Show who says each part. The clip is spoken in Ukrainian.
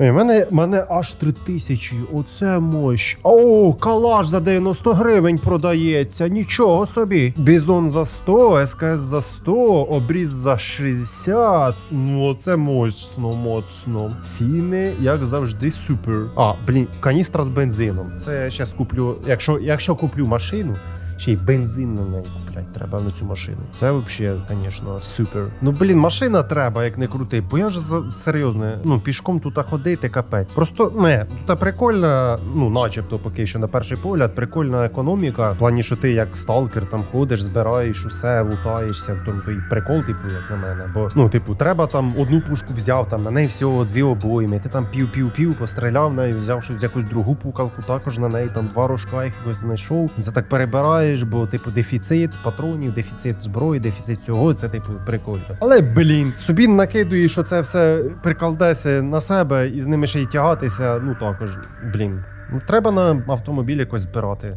Speaker 1: Ей, мене, мене аж 3000, оце мощ. О, калаш за 90 гривень продається, нічого собі. Бізон за 100, СКС за 100, обріз за 60. Ну, оце мощно, моцно. Ціни, як завжди, супер. А, блін, каністра з бензином. Це я щас куплю. Якщо, якщо куплю машину, ще й бензин на неї куплять треба на цю машину. Це взагалі, звісно, супер. Ну блін, машина треба, як не крути. Бо я вже серйозно, ну пішком тут ходити, капець. Просто не тут прикольна, ну начебто, поки що на перший погляд, прикольна економіка. В плані, що ти як сталкер там ходиш, збираєш усе, лутаєшся. В тому то і прикол, типу, як на мене. Бо ну, типу, треба там одну пушку взяв, там на неї всього дві обойми. Ти там пів-пів-пів, постріляв нею, взяв щось якусь другу пукалку, також на неї там два рожка якогось знайшов. Це так перебираєш, бо типу дефіцит патронів, дефіцит зброї, дефіцит цього. Це типу прикольно. Але блін, собі накидуєш, що це все прикалдеси на себе і з ними ще й тягатися. Ну також, блін. Ну, треба на автомобіль якось збирати.